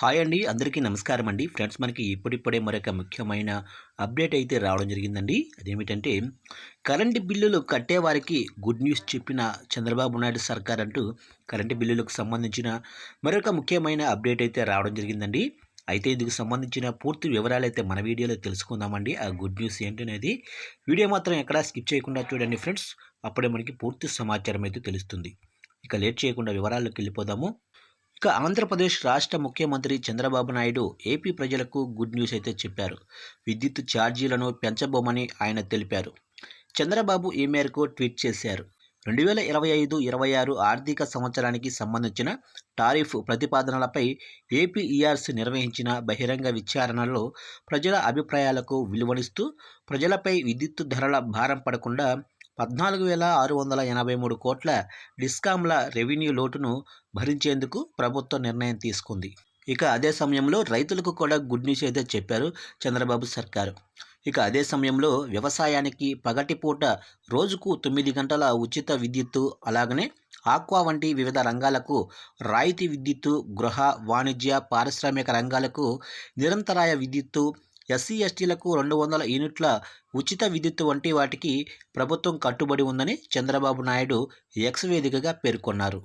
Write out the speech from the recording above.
Hi అండి అందరికీ నమస్కారం అండి. ఫ్రెండ్స్ మనకి ఇప్పుడిప్పుడే మరొక ముఖ్యమైన అప్డేట్ అయితే రావడం జరిగిందండి. అదేమిటంటే కరెంటు బిల్లులు కట్టేవారికి గుడ్ న్యూస్ చెప్పిన చంద్రబాబు నాయుడు సర్కార్ అంటూ కరెంటు బిల్లులకు సంబంధించిన మరొక ముఖ్యమైన అప్డేట్ అయితే రావడం జరిగిందండి. అయితే ఇందుకు సంబంధించిన పూర్తి వివరాలు అయితే మన వీడియోలో తెలుసుకుందామండి. ఆ గుడ్ న్యూస్ ఏంటనేది వీడియో మాత్రం ఎక్కడా స్కిప్ చేయకుండా చూడండి ఫ్రెండ్స్. అప్పుడే మనకి పూర్తి సమాచారం అయితే తెలుస్తుంది. ఇక లేట్ చేయకుండా వివరాల్లోకి వెళ్ళిపోదాము. ఇక ఆంధ్రప్రదేశ్ రాష్ట్ర ముఖ్యమంత్రి చంద్రబాబు నాయుడు ఏపీ ప్రజలకు గుడ్ న్యూస్ అయితే చెప్పారు. విద్యుత్ ఛార్జీలను పెంచబోమని ఆయన తెలిపారు. చంద్రబాబు ఈ మేరకు ట్వీట్ చేశారు. రెండు వేల ఇరవై ఐదు ఇరవై ఆరు ఆర్థిక సంవత్సరానికి సంబంధించిన టారిఫ్ ప్రతిపాదనలపై ఏపీఈఆర్సీ నిర్వహించిన బహిరంగ విచారణలో ప్రజల అభిప్రాయాలకు విలువనిస్తూ ప్రజలపై విద్యుత్ ధరల భారం పడకుండా పద్నాలుగు వేల ఆరు వందల ఎనభై మూడు కోట్ల డిస్కామ్ల రెవెన్యూ లోటును భరించేందుకు ప్రభుత్వం నిర్ణయం తీసుకుంది. ఇక అదే సమయంలో రైతులకు కూడా గుడ్ న్యూస్ అయితే చెప్పారు చంద్రబాబు సర్కారు. ఇక అదే సమయంలో వ్యవసాయానికి పగటిపూట రోజుకు తొమ్మిది గంటల ఉచిత విద్యుత్తు అలాగనే ఆక్వా వంటి వివిధ రంగాలకు రాయితీ విద్యుత్తు గృహ వాణిజ్య పారిశ్రామిక రంగాలకు నిరంతరాయ విద్యుత్తు ఎస్సీ ఎస్టీలకు రెండు వందల యూనిట్ల ఉచిత విద్యుత్ వంటి వాటికి ప్రభుత్వం కట్టుబడి ఉందని చంద్రబాబు నాయుడు ఎక్స్ వేదికగా పేర్కొన్నారు.